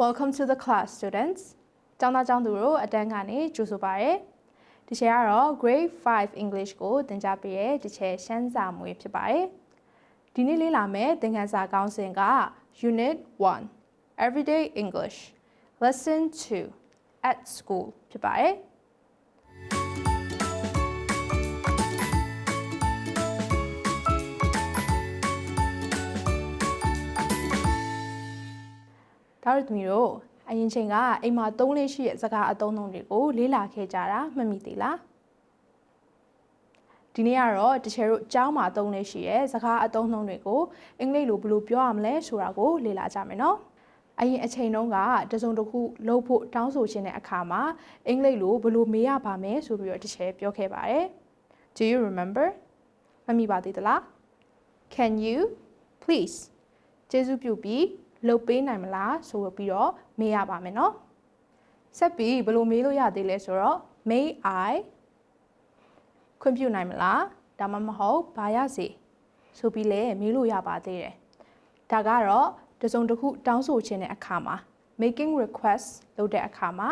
Welcome to the class students ကျောင်းသားကျောင်းသူတို့အတန်းကနေကြိုဆိုပါရစေ။ဒီချက်ကတော့ Grade 5 English ကိုသင်ကြားပေးတဲ့ဒီချက်ရှမ်းစာမွေးဖြစ်ပါတယ်။ဒီနေ့လေ့လာမယ့်သင်ခန်းစာကောင်းစဉ်က Unit 1 Everyday English Lesson 2 at school ဖြစ်ပါတယ်။ ။ ဒါတို့သမီးတို့အရင်ချိန်ကအိမ်မှာသုံးလေးရှိတဲ့စကားအသုံးအနှုန်းတွေကိုလေ့လာခဲ့ကြတာမှတ်မိသေးလား။ဒီနေ့ကတော့တချေတို့ကျောင်းမှာသုံးလေးရှိတဲ့စကားအသုံးအနှုန်းတွေကိုအင်္ဂလိပ်လိုဘယ်လိုပြောရမလဲဆိုတာကိုလေ့လာကြမယ်နော်။အရင်အချိန်တုန်းကတစုံတစ်ခုလုပ်ဖို့တောင်းဆိုခြင်းတဲ့အခါမှာအင်္ဂလိပ်လိုဘယ်လိုမေးရပါမယ်ဆိုပြီးတော့တချေပြောခဲ့ပါတယ်။ Do you remember? မမိပါသေးသလား။ Can you please ကျေးဇူးပြုပြီး လှုပ်ပေးနိုင်မလားဆိုပြီးတော့မေးရပါမယ်နော်ဆက်ပြီးဘယ်လိုမေးလို့ရသေးလဲဆိုတော့ may i ခွင့်ပြုနိုင်မလားဒါမှမဟုတ်ဘာရစီဆိုပြီးလဲမေးလို့ရပါသေးတယ်ဒါကတော့တစုံတစ်ခုတောင်းဆိုခြင်းတဲ့အခါမှာ making request လုပ်တဲ့အခါမှာ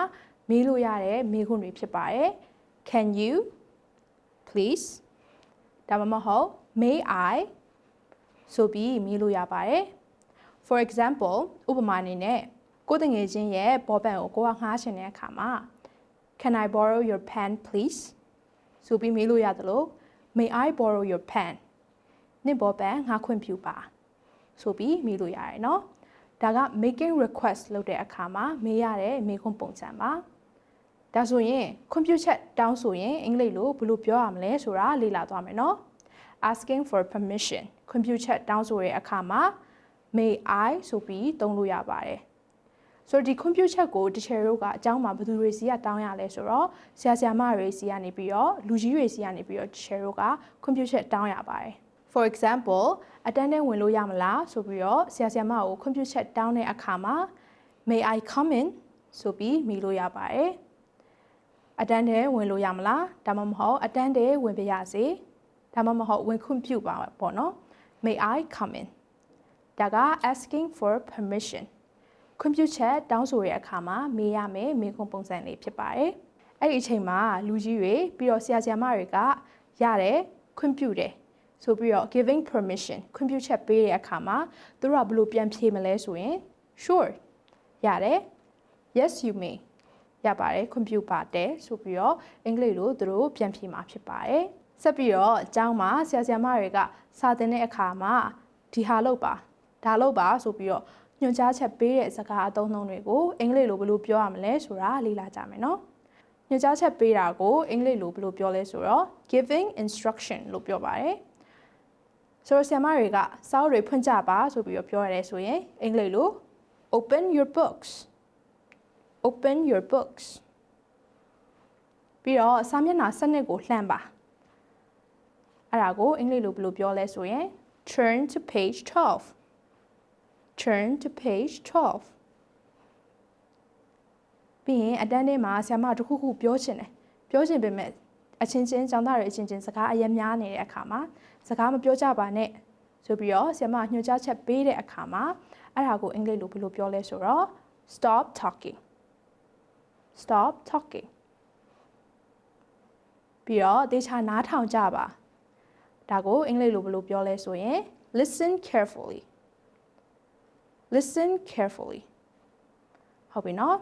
မေးလို့ရတဲ့မေးခွန်းတွေဖြစ်ပါတယ် can you please ဒါမှမဟုတ် may i ဆိုပြီးမေးလို့ရပါတယ် for example ဥပမာအနေနဲ့ကိုယ်တငယ်ချင်းရဲ့ဘောပန်ကိုကိုကငှားချင်တဲ့အခါမှာ can i borrow your pen please ဆိုပြီးမေးလို့ရတယ်လို့ may i borrow your pen နင့်ဘောပန်ငှားခွင့်ပြုပါဆိုပြီးမေးလို့ရတယ်เนาะဒါက making request လုပ်တဲ့အခါမှာမေးရတဲ့မေးခွန်းပုံစံပါဒါဆိုရင်ခွင့်ပြုချက်တောင်းဆိုရင်အင်္ဂလိပ်လိုဘယ်လိုပြောရမလဲဆိုတာလေ့လာသွားမယ်เนาะ asking for permission ခွင့်ပြုချက်တောင်းဆိုတဲ့အခါမှာ may I ဆိုပြီးသုံးလို့ရပါတယ်ဆိုတော့ဒီ computer ချက်ကို teacher တို့ကအကြောင်းမှာဘယ်သူတွေစီကတောင်းရလဲဆိုတော့ဆရာဆရာမတွေစီကနေပြီးတော့လူကြီးတွေစီကနေပြီးတော့ teacher တို့က computer ချက်တောင်းရပါတယ် for example အတန်းထဲဝင်လို့ရမလားဆိုပြီးတော့ဆရာဆရာမကို computer ချက်တောင်းတဲ့အခါမှာ may I come in ဆိုပြီးမေးလို့ရပါတယ်အတန်းထဲဝင်လို့ရမလားဒါမှမဟုတ်အတန်းထဲဝင်ပြရစေဒါမှမဟုတ်ဝင်ခွင့်ပြုပါပေါ့နော် may I come in ဒါက asking for permission ခွင့်ပြုချက်တောင်းဆိုတဲ့အခါမှာမေးရမယ်မေးခွန်းပုံစံလေးဖြစ်ပါတယ်။အဲ့ဒီအချိန်မှာလူကြီးတွေပြီးတော့ဆရာဆရာမတွေကရတယ်ခွင့်ပြုတယ်ဆိုပြီးတော့ giving permission ခွင့်ပြုချက်ပေးတဲ့အခါမှာသူတို့ကဘလို့ပြန်ဖြေမလဲဆိုရင် sure ရတယ် yes you may ရပါတယ်ခွင့်ပြုပါတယ်ဆိုပြီးတော့အင်္ဂလိပ်လိုသူတို့ပြန်ဖြေမှာဖြစ်ပါတယ်။ဆက်ပြီးတော့အကြောင်းမှာဆရာဆရာမတွေကစာသင်တဲ့အခါမှာဒီဟာလောက်ပါ ဒါလုပ်ပါဆိုပြီးတော့ညွှန်ကြားချက်ပေးတဲ့စကားအသုံးအနှုန်းတွေကိုအင်္ဂလိပ်လိုဘယ်လိုပြောရမလဲဆိုတာလေ့လာကြမယ်နော်ညွှန်ကြားချက်ပေးတာကိုအင်္ဂလိပ်လိုဘယ်လိုပြောလဲဆိုတော့ giving instruction လို့ပြောပါတယ်ဆိုတော့ဆရာမတွေကစာအုပ်တွေဖွင့်ကြပါဆိုပြီးတော့ပြောရတယ်ဆိုရင်အင်္ဂလိပ်လို open your books open your books ပြီးတော့စာမျက်နှာစနစ်ကိုလှမ်းပါအဲ့ဒါကိုအင်္ဂလိပ်လိုဘယ်လိုပြောလဲဆိုရင် turn to page 12 turn to page 12ပြီးရင်အတန်းထဲမှာဆရာမတခုခုပြောချင်တယ်ပြောချင်ပေမဲ့အချင်းချင်းကျောင်းသားတွေအချင်းချင်းစကားအရင်များနေတဲ့အခါမှာစကားမပြောကြပါနဲ့ဆိုပြီးတော့ဆရာမညွှန်ကြားချက်ပေးတဲ့အခါမှာအဲ့ဒါကိုအင်္ဂလိပ်လိုဘယ်လိုပြောလဲဆိုတော့ stop talking stop talking ပြီးတော့တေချာနားထောင်ကြပါဒါကိုအင်္ဂလိပ်လိုဘယ်လိုပြောလဲဆိုရင် listen carefully listen carefully ဟုတ်ပြီနော်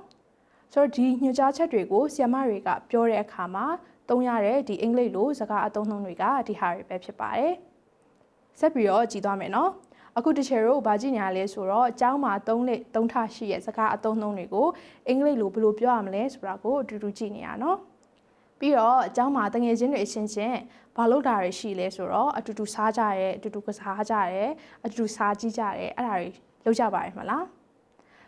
ဆိုတော့ဒီညွှန်ကြားချက်တွေကိုဆရာမတွေကပြောတဲ့အခါမှာသုံးရတဲ့ဒီအင်္ဂလိပ်လိုစကားအသုံးနှုန်းတွေကဒီဟာတွေပဲဖြစ်ပါတယ်ဆက်ပြီးတော့ကြည်သွားမယ်နော်အခုတချေတို့ဗာကြည့်နေရလဲဆိုတော့အเจ้าမှာသုံးလက်သုံးထရှိရဲ့စကားအသုံးနှုန်းတွေကိုအင်္ဂလိပ်လိုဘယ်လိုပြောရမလဲဆိုတာကိုအတူတူကြည့်နေရနော်ပြီးတော့အเจ้าမှာတငယ်ချင်းတွေအချင်းချင်းဘာလို့တာတွေရှိလဲဆိုတော့အတူတူစားကြရဲအတူတူကစားကြရဲအတူတူစားကြည့်ကြရဲအဲ့ဒါတွေ လုပ်ကြပါရမလား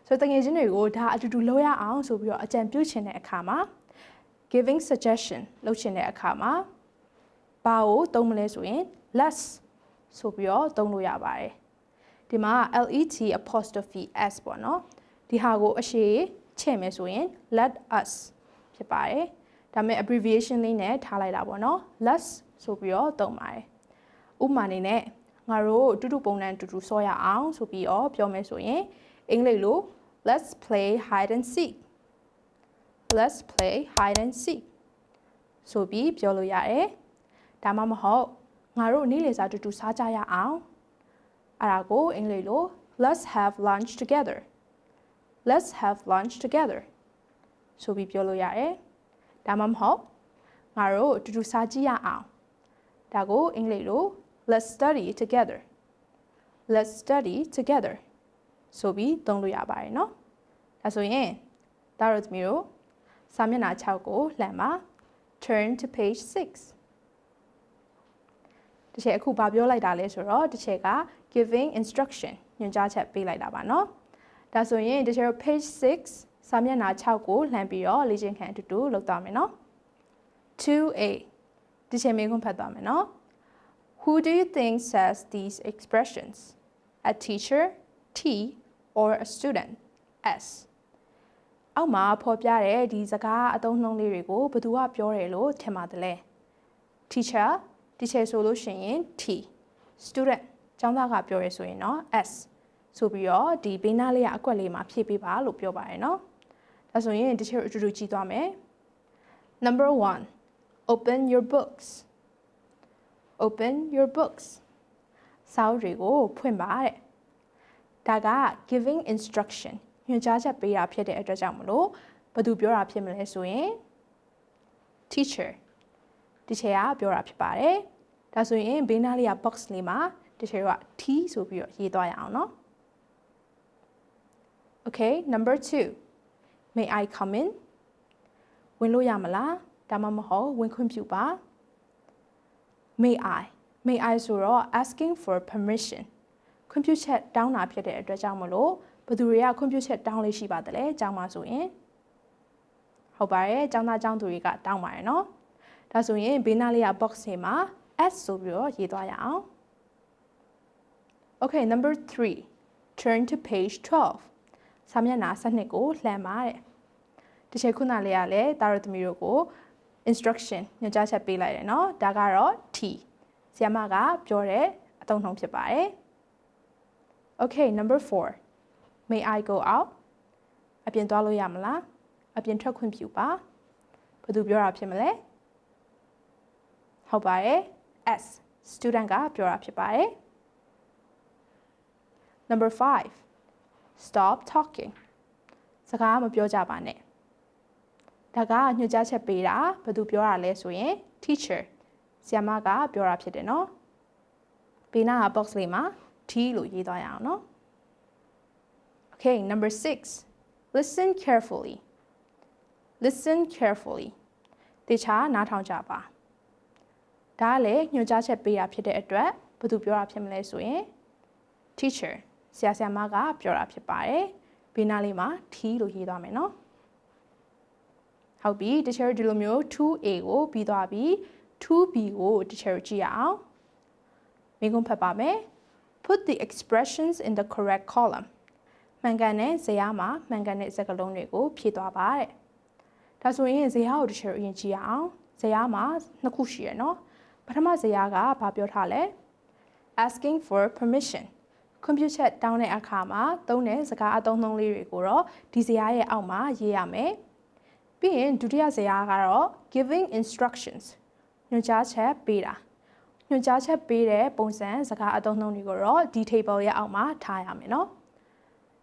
ဆိုတော့တငယ်ချင်းတွေကိုဒါအတူတူလုပ်ရအောင်ဆိုပြီးတော့အကြံပြုချင်တဲ့အခါမှာ giving suggestion လုပ်ချင်တဲ့အခါမှာဘာကိုသုံးမလဲဆိုရင် let's ဆိုပြီးတော့သုံးလို့ရပါတယ်ဒီမှာ let apostrophe s ပေါ့နော်ဒီဟာကိုအရှိချဲ့မယ်ဆိုရင် let us ဖြစ်ပါတယ်ဒါမဲ့ abbreviation လေးနဲ့ထားလိုက်တာပေါ့နော် let's ဆိုပြီးတော့သုံးပါတယ်ဥပမာအနေနဲ့ ငါတို့တူတူပုံစံတူတူစောရအောင်ဆိုပြီးတော့ပြောမယ်ဆိုရင်အင်္ဂလိပ်လို let's play hide and seek let's play hide and seek ဆိုပြီးပြောလို့ရတယ်ဒါမှမဟုတ်ငါတို့နေ့လည်စာတူတူစားကြရအောင်အဲ့ဒါကိုအင်္ဂလိပ်လို let's have lunch together let's have lunch together ဆိုပြီးပြောလို့ရတယ်ဒါမှမဟုတ်ငါတို့အတူတူစားကြည့်ရအောင်ဒါကိုအင်္ဂလိပ်လို let's study together let's study together ဆိုပြီးသုံးလို့ရပါတယ်เนาะဒါဆိုရင်ဒါတို့သမီးတို့စာမျက်နှာ6ကိုလှမ်းပါ turn to page 6တစ်ချက်အခုဗာပြောလိုက်တာလဲဆိုတော့တစ်ချက်က giving instruction ညွှန်ကြားချက်ပေးလိုက်တာပါเนาะဒါဆိုရင်တစ်ချက် page 6စာမျက်နှာ6ကိုလှမ်းပြီးတော့လေ့ကျင့်ခန်းအတူတူလုပ်သွားမယ်เนาะ 2a ဒီချိန်မေးခွန်းဖတ်သွားမယ်เนาะ Who do you think says these expressions? A teacher, T, or a student, S. အောက်မှာဖော်ပြတဲ့ဒီစကားအသုံးနှုန်းလေးတွေကိုဘယ်သူကပြောတယ်လို့ထင်ပါသလဲ Teacher, teacher ဆိုလို့ရှိရင် T. Student ကျောင်းသားကပြောရဲဆိုရင်တော့ S ဆိုပြီးတော့ဒီဘေးနားလေးကအကွက်လေးမှာဖြည့်ပေးပါလို့ပြောပါတယ်နော်။ဒါဆိုရင် teacher အတူတူကြည့်သွားမယ်။ Number 1. Open your books. open your books စာအုပ်တွေကိုဖွင့်ပါတဲ့ဒါက giving instruction ညွှန်ကြားချက်ပေးတာဖြစ်တဲ့အတွက်ကြောင့်မလို့ဘယ်သူပြောတာဖြစ်မလဲဆိုရင် teacher တီချာကပြောတာဖြစ်ပါတယ်ဒါဆိုရင်ဘေးနားလေးက box လေးမှာတီချာက T ဆိုပြီးတော့ရေးသွားရအောင်နော် Okay number 2 May I come in ဝင်လို့ရမလားဒါမှမဟုတ်ဝင်ခွင့်ပြုပါ may I may I ဆိုတော့ asking for permission ခွင့်ပြုချက်တောင်းတာဖြစ်တဲ့အတွက်ကြောင့်မလို့ဘယ်သူတွေကခွင့်ပြုချက်တောင်းလေးရှိပါသလဲကျောင်းမှာဆိုရင်ဟုတ်ပါတယ်ကျောင်းသားကျောင်းသူတွေကတောင်းပါတယ်နော်ဒါဆိုရင်ဘေးနားလေးက box ထဲမှာ S ဆိုပြီးတော့ရေးသွားရအောင် Okay number 3 turn to page 12စာမျက်နှာ12ကိုလှမ်းပါတဲ့တချေခုနလေးကလည်းတာရသမီးတို့ကို instruction ညွှန်ကြားချက်ပေးလိုက်တယ်เนาะဒါကတော့ T ဆီယမကပြောတဲ့အသုံးနှုန်းဖြစ်ပါတယ် Okay number 4 May I go out အပြင်သွားလို့ရမလားအပြင်ထွက်ခွင့်ပြုပါဘယ်သူပြောတာဖြစ်မလဲဟုတ်ပါတယ် S student ကပြောတာဖြစ်ပါတယ် Number 5 Stop talking စကားမပြောကြပါနဲ့ ဒါကညွှန်ကြားချက်ပေးတာဘယ်သူပြောတာလဲဆိုရင် teacher ဆရာမကပြောတာဖြစ်တယ်နော်ဘေးနားက box လေးမှာ T လို့ရေးသွားရအောင်နော် Okay number 6 listen carefully listen carefully တေချာနားထောင်ကြပါဒါကလည်းညွှန်ကြားချက်ပေးတာဖြစ်တဲ့အတွက်ဘယ်သူပြောတာဖြစ်မလဲဆိုရင် teacher ဆရာဆရာမကပြောတာဖြစ်ပါတယ်ဘေးနားလေးမှာ T လို့ရေးသွားမယ်နော် ဟုတ်ပြီတချို့ဒီလိုမျိုး 2A ကိုပြီးသွားပြီ 2B ကိုတချို့ကြည့်ရအောင်မိကုံးဖတ်ပါမယ် put the expressions in the correct column မှန်ကန်တဲ့ဇယားမှာမှန်ကန်တဲ့စကားလုံးတွေကိုဖြည့်သွားပါတဲ့ဒါဆိုရင်ဇယားကိုတချို့အရင်ကြည့်ရအောင်ဇယားမှာနှစ်ခုရှိရနော်ပထမဇယားကဘာပြောထားလဲ asking for permission ကွန်ပျူတာတောင်းတဲ့အခါမှာသုံးတဲ့စကားအသုံးအနှုန်းလေးတွေကိုတော့ဒီဇယားရဲ့အောက်မှာရေးရမယ် ပြီးရင်ဒုတိယဇယားကတော့ giving instructions ညွှန်ကြားချက်ပေးတာညွှန်ကြားချက်ပေးတဲ့ပုံစံစကားအသုံးအနှုန်းတွေကိုတော့ဒီ table ရဲ့အောက်မှာထားရမယ်နော်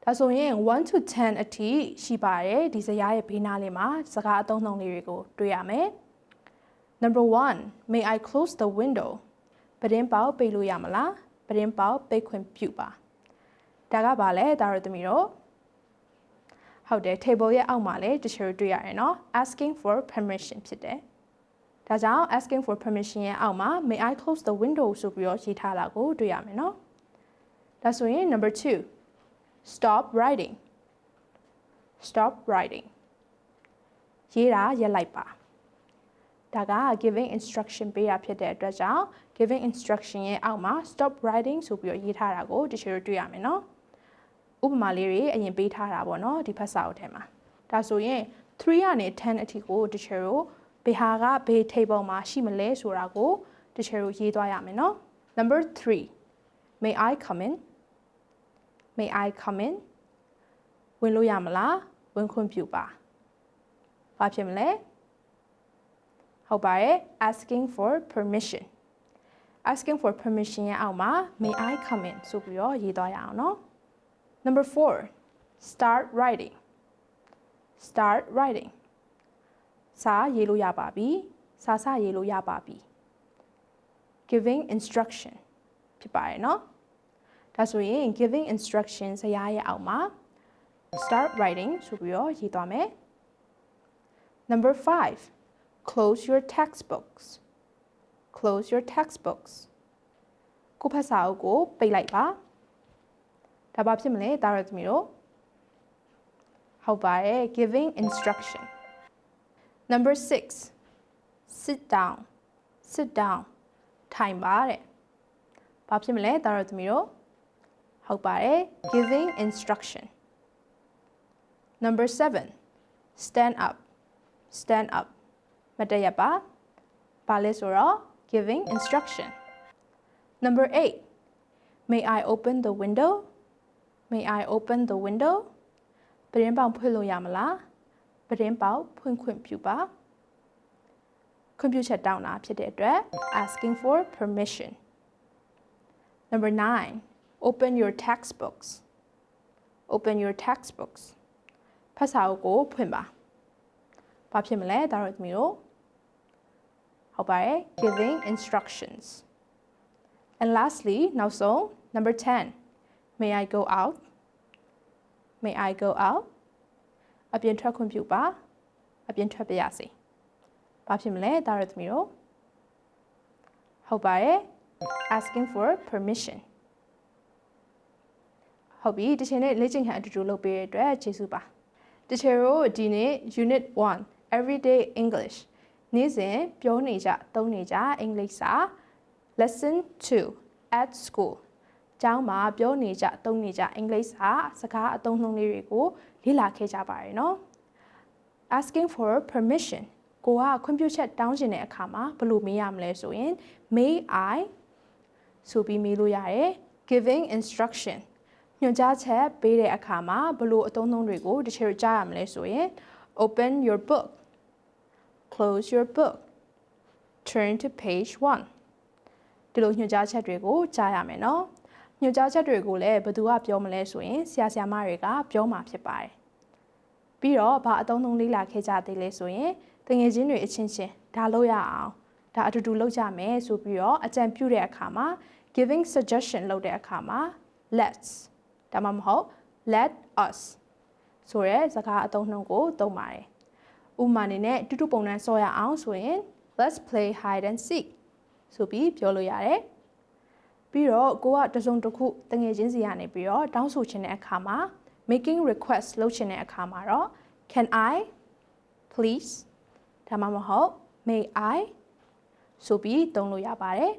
ဒါဆိုရင်1 to 10အထိရှိပါတယ်ဒီဇယားရဲ့ဘေးနားလေးမှာစကားအသုံးအနှုန်းလေးတွေကိုတွေ့ရမယ် Number 1 May I close the window ပဒင်းပေါက်ပိတ်လို့ရမလားပဒင်းပေါက်ပိတ်ခွင့်ပြုပါဒါကဘာလဲဒါရသမီးတို့ ဟုတ်တယ် table ရဲ့အောက်မှာလည်းတချို့တွေ့ရတယ်နော် asking for permission ဖြစ်တယ်ဒါကြောင့် asking for permission ရဲ့အောက်မှာ may i close the window ဆိုပြီးတော့ရေးထားတာကိုတွေ့ရမယ်နော်ဒါဆိုရင် number 2 stop writing stop writing ရေးတာရက်လိုက်ပါဒါက giving instruction ပေးတာဖြစ်တဲ့အတွက်ကြောင့် giving instruction ရဲ့အောက်မှာ stop writing ဆိုပြီးတော့ရေးထားတာကိုတချို့တွေ့ရမယ်နော်။ ဥပမာလေးတွေအရင်ပေးထားတာပေါ့နော်ဒီဖတ်စာအုပ်ထဲမှာဒါဆိုရင်3ကနေ10အထိကို teacher တို့ဘယ်ဟာကဘယ် table မှာရှိမလဲဆိုတာကို teacher တို့ရေးသွားရမယ်နော် number 3 may i come in may i come in ဝင်လို့ရမလားဝင်ခွင့်ပြုပါဘာဖြစ်မလဲဟုတ်ပါတယ် asking for permission asking for permission ရအောင်မှာ may i come in ဆိုပြီးတော့ရေးသွားရအောင်နော် Number four, start writing. Start writing. စာရေးလို့ရပါပြီ။စာစရေးလို့ရပါပြီ။ Giving instruction ဖြစ်ပါတယ်နော်။ဒါဆိုရင် giving instruction ဇာတ်ရဲ့အောက်မှာ start writing ဆိုပြီးတော့ရေးသွားမယ်။ Number 5 close your textbooks close your textbooks ကိုယ့်ဖတ်စာအုပ်ကိုပိတ်လိုက်ပါ။ ဒါဘာဖြစ်မလဲတာရသမီးတို့ဟုတ်ပါတယ် giving instruction number 6 sit down sit down ထိုင်ပါတဲ့ဘာဖြစ်မလဲတာရသမီးတို့ဟုတ်ပါတယ် giving instruction number 7 stand up stand up မတ်တရပါဘာလဲဆိုတော့ giving instruction number 8 may i open the window may i open the window ပရင်ပေါင်ဖွင့်လို့ရမလားပရင်ပေါင်ဖွင့်ခွင့်ပြုပါခွင့်ပြုချက်တောင်းတာဖြစ်တဲ့အတွက် asking for permission number 9 open your textbooks open your textbooks ဖတ်စာအုပ်ကိုဖွင့်ပါဘာဖြစ်မလဲဒါတော့သမီးတို့ဟုတ်ပါတယ် giving instructions and lastly နောက်ဆုံး number 10 may i go out may i go out အပြင်ထွက်ခွင့်ပြုပါအပြင်ထွက်ပြရစီဘာဖြစ်မလဲဒါတော့သမီးတို့ဟုတ်ပါတယ် asking for permission ဟုတ်ပြီတချင်နဲ့လေ့ကျင့်ခန်းအတူတူလုပ်ပေးတဲ့အတွက်ကျေးဇူးပါတချင်တို့ဒီနေ့ unit 1 everyday english နေ့စဉ်ပြောနေကြသုံးနေကြအင်္ဂလိပ်စာ lesson 2 at school ကျောင်းမှာပြောနေကြသုံးနေကြအင်္ဂလိပ်စာစကားအသုံးနှုန်းလေးတွေကိုလေ့လာခဲ့ကြပါရနော် asking for permission ကိုကခွင့်ပြုချက်တောင်းချင်တဲ့အခါမှာဘယ်လိုမေးရမလဲဆိုရင် may i ဆိုပြီးမေးလို့ရတယ် giving instruction ညွှန်ကြားချက်ပေးတဲ့အခါမှာဘယ်လိုအသုံးအနှုန်းတွေကိုတစ်ချက်ကြားရမလဲဆိုရင် open your book close your book turn to page 1ဒီလိုညွှန်ကြားချက်တွေကိုကြားရမယ်နော် ညွှန်ကြားချက်တွေကိုလည်းဘယ်သူကပြောမလဲဆိုရင်ဆရာဆရာမတွေကပြောမှာဖြစ်ပါတယ်ပြီးတော့ဘာအသုံးအနှုန်းလေးလာခဲ့ကြသေးလဲဆိုရင်တငယ်ချင်းတွေအချင်းချင်းဒါလုပ်ရအောင်ဒါအတူတူလုပ်ကြမယ်ဆိုပြီးတော့အကြံပြုတဲ့အခါမှာ giving suggestion လုပ်တဲ့အခါမှာ let's ဒါမှမဟုတ် let us ဆိုရဲစကားအသုံးနှုန်းကိုသုံးပါတယ်ဥပမာအနေနဲ့တူတူပုံစံဆော့ရအောင်ဆိုရင် let's play hide and seek ဆိုပြီးပြောလို့ရတယ် ပြီးတော့ကိုကတစုံတစ်ခုတငယ်ချင်းစီကနေပြီးတော့တောင်းဆိုချင်တဲ့အခါမှာ making request လုပ်ချင်တဲ့အခါမှာတော့ can i please ဒါမှမဟုတ် may i ဆိုပြီးသုံးလို့ရပါတယ်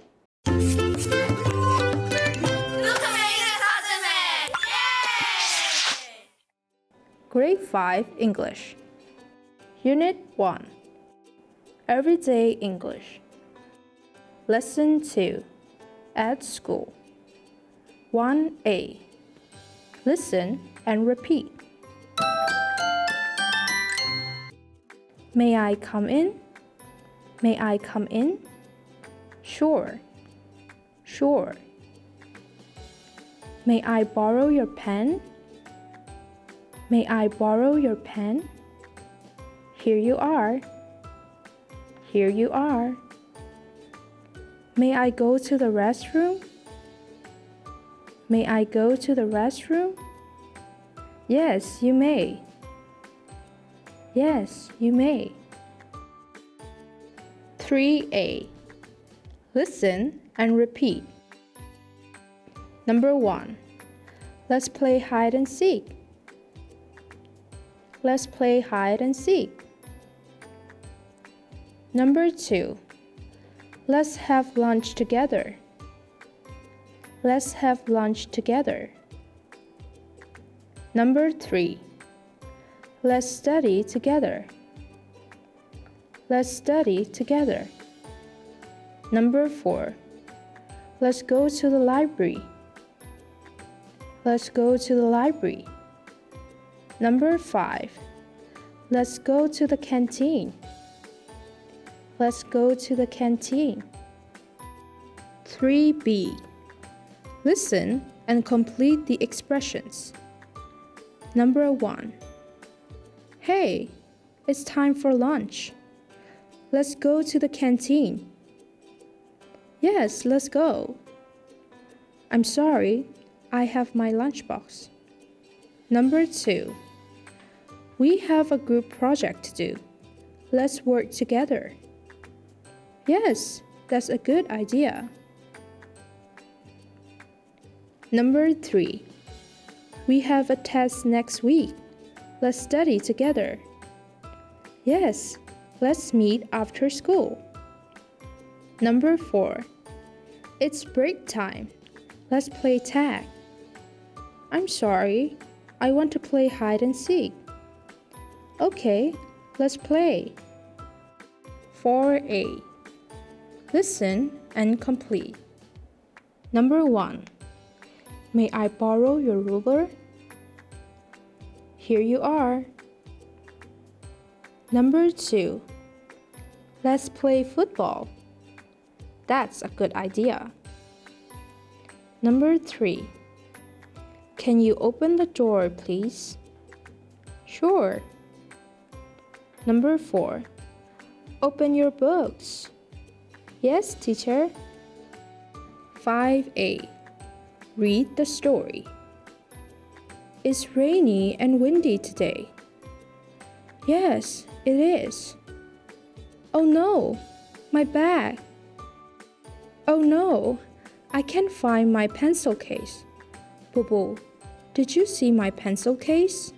Look at me, that's awesome, man! Yay! Grade 5 English Unit 1 Everyday English Lesson 2 At School 1A Listen and repeat May I come in? May I come in? Sure. Sure. May I borrow your pen? May I borrow your pen? Here you are. Here you are. May I go to the restroom? May I go to the restroom? Yes, you may. Yes, you may. 3a. Listen and repeat. Number 1. Let's play hide and seek. Let's play hide and seek. Number 2. Let's have lunch together. Let's have lunch together. Number 3. Let's study together. Let's study together. Number 4. Let's go to the library. Let's go to the library. Number 5. Let's go to the canteen. Let's go to the canteen. 3b. Listen and complete the expressions. Number 1. Hey, it's time for lunch. Let's go to the canteen. Yes, let's go. I'm sorry, I have my lunchbox. Number 2. We have a group project to do. Let's work together. Yes, that's a good idea. Number 3. We have a test next week. Let's study together. Yes, let's meet after school. Number 4. It's break time. Let's play tag. I'm sorry, I want to play hide and seek. Okay, let's play. 4a. Listen and complete. Number 1. May I borrow your ruler? Here you are. Number 2. Let's play football. That's a good idea. Number 3. Can you open the door, please? Sure. Number 4. Open your books. Yes, teacher. 5a. Read the story. It's rainy and windy today. Yes, it is. Oh no, my bag. Oh no, I can't find my pencil case. Boo Boo, did you see my pencil case?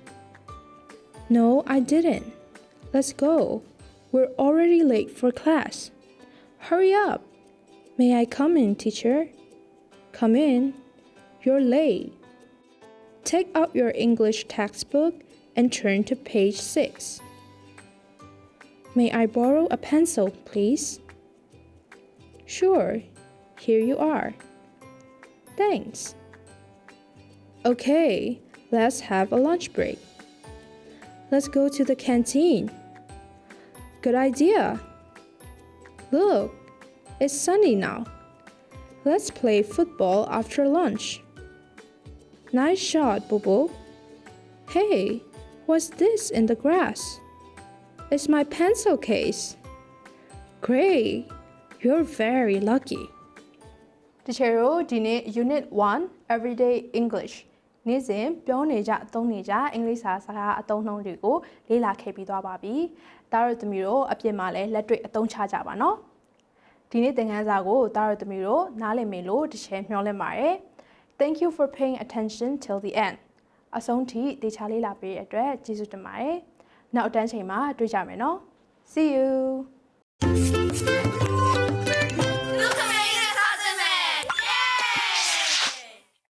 No, I didn't. Let's go. We're already late for class. Hurry up. May I come in, teacher? Come in. You're late. Take out your English textbook and turn to page 6. May I borrow a pencil, please? Sure. Here you are. Thanks. Okay, let's have a lunch break. Let's go to the canteen. Good idea. Look, it's sunny now. Let's play football after lunch. Nice shot, Bobo. Hey, what's this in the grass? It's my pencil case. Great, you're very lucky. တချေတို့ဒီနေ့ Unit 1 Everyday English နေ့စဉ်ပြောနေကြအသုံးနေကြအင်္ဂလိပ်စာစကားအသုံးနှုန်းတွေကိုလေ့လာခဲ့ပြီးသွားပါပြီ။ဒါတို့သမီးတို့အပြင်မှာလည်းလက်တွေ့အသုံးချကြပါနော်။ဒီနေ့သင်ခန်းစာကိုဒါတို့သမီးတို့နားလည်မယ်လို့တချေမျှော်လင့်ပါတယ်။ Thank you for paying attention till the end. အဆုံးထိတေချာလေးလာပေးတဲ့အတွက်ကျေးဇူးတင်ပါတယ်။နောက်အတန်းချိန်မှာတွေ့ကြမယ်နော်။ See you